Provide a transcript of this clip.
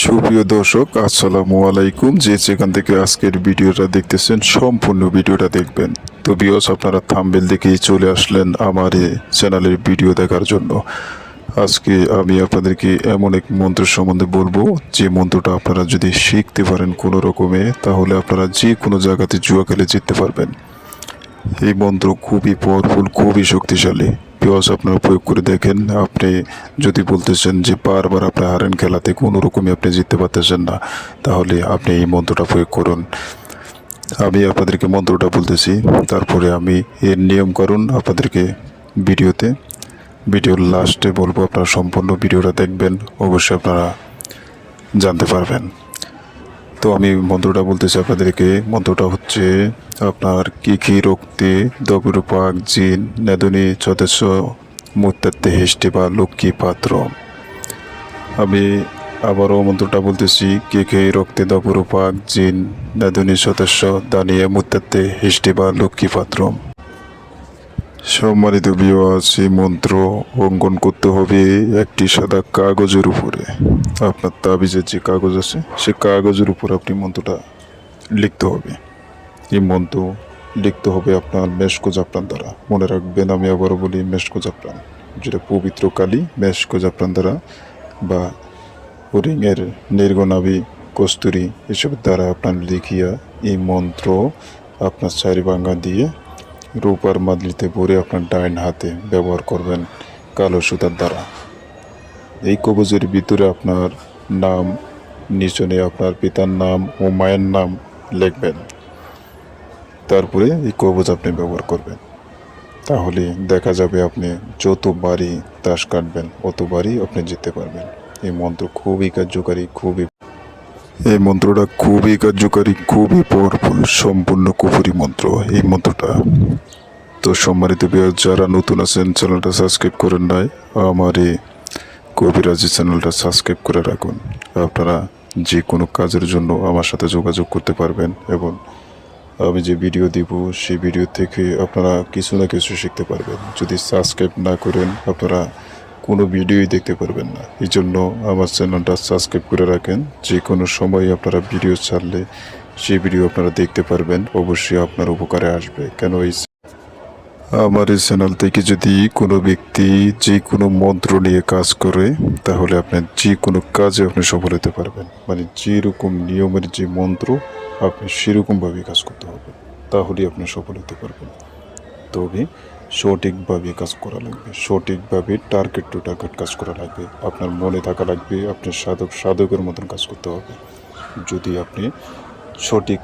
সুপ্রিয় দর্শক, আসসালামু আলাইকুম। যে যেখান থেকে আজকের ভিডিওটা দেখতেছেন, সম্পূর্ণ ভিডিওটা দেখবেন। তো বিয়স আপনারা থাম্বেল দেখেই চলে আসলেন আমার চ্যানেলের ভিডিও দেখার জন্য। আজকে আমি আপনাদেরকে এমন এক মন্ত্র সম্বন্ধে বলব, যে মন্ত্রটা আপনারা যদি শিখতে পারেন কোনো রকমে, তাহলে আপনারা যে কোনো জায়গাতে জুয়া খেলে জিততে পারবেন। এই মন্ত্র খুবই পাওয়ারফুল খুবই শক্তিশালী। পিওস আপনারা প্রয়োগ করে দেখেন, আপনি যদি বলতেছেন যে বারবার আপনি হারেন খেলাতে কোনো রকমই আপনি জিততে পারতেছেন না, তাহলে আপনি এই মন্ত্রটা প্রয়োগ করুন। আমি আপনাদেরকে মন্ত্রটা বলতেছি, তারপরে আমি এর নিয়মকরণ আপনাদেরকে ভিডিওতে। ভিডিওর লাস্টে বলব, আপনারা সম্পূর্ণ ভিডিওটা দেখবেন, অবশ্যই আপনারা জানতে পারবেন। তো আমি মন্ত্রটা বলতেছি আপনাদেরকে মন্ত্রটা হচ্ছে আপনার কি কি রক্তে দবিরূপাক জিন, নেদনী সদস্য মুত্তাতে হেষ্টে বা লক্ষ্মী পাত্র। আমি আবারও মন্ত্রটা বলতেছি, কে কে রক্তে দপুরূপাক জিন, নেদনী সদস্য দানিয়ে মুত্তাতে হিষ্টি বা লক্ষ্মী পাত্র? সম্মানিত বিওয়াজ এই মন্ত্র অঙ্কন করতে হবে একটি সাদা কাগজের উপরে। আপনার তাবিজের যে কাগজ আছে, সে কাগজের উপর আপনি মন্ত্রটা লিখতে হবে। এই মন্ত্র লিখতে হবে আপনার মেশকো জাফরান দ্বারা। মনে রাখবেন, আমি আবারও বলি মেশকো জাফরান যেটা পবিত্র কালী মেশকো জাফরান দ্বারা বা হরিণের নির্গনাবি কস্তুরি, এসবের দ্বারা আপনার লিখিয়া এই মন্ত্র আপনার চারিবাঙ্গা দিয়ে রূপার মাদলিতে পরে আপনার ডাইন হাতে ব্যবহার করবেন কালো সুতার দ্বারা। এই কবজের ভিতরে আপনার নাম, নিচনে আপনার পিতার নাম ও মায়ের নাম লিখবেন। তারপরে এই কবজ আপনি ব্যবহার করবেন। তাহলে দেখা যাবে আপনি যতবারই তাস কাটবেন, অতবারই আপনি জিততে পারবেন। এই মন্ত্র খুবই কার্যকারী, খুবই এই মন্ত্রটা খুবই কার্যকারী, খুবই পাওয়ারফুল সম্পূর্ণ কুফুরি মন্ত্র এই মন্ত্রটা। তো সম্মানিত বিয়ার যারা নতুন আছেন চ্যানেলটা সাবস্ক্রাইব করেন নাই, আমার এই কবিরাজি চ্যানেলটা সাবস্ক্রাইব করে রাখুন। আপনারা যে কোনো কাজের জন্য আমার সাথে যোগাযোগ করতে পারবেন এবং আমি যে ভিডিও দিব, সেই ভিডিও থেকে আপনারা কিছু না কিছু শিখতে পারবেন। যদি সাবস্ক্রাইব না করেন, আপনারা কোনো ভিডিওই দেখতে পারবেন না। এই জন্য আমার চ্যানেলটা সাবস্ক্রাইব করে রাখেন। যে কোনো সময় আপনারা ভিডিও ছাড়লে সেই ভিডিও আপনারা দেখতে পারবেন। অবশ্যই আপনার উপকারে আসবে। কেন এই আমার এই চ্যানেল থেকে যদি কোনো ব্যক্তি যে কোনো মন্ত্র নিয়ে কাজ করে, তাহলে আপনার যে কোনো কাজে আপনি সফল হতে পারবেন। মানে যেরকম নিয়মের যে মন্ত্র, আপনি সেরকমভাবে কাজ করতে হবে। তাহলেই আপনি সফল হতে পারবেন। তবে সঠিকভাবে কাজ করা লাগবে। সঠিকভাবে টার্গেট টু টার্গেট কাজ করা লাগবে। আপনার মনে থাকা লাগবে, আপনার সাধক, সাধকের মতন কাজ করতে হবে। যদি আপনি সঠিক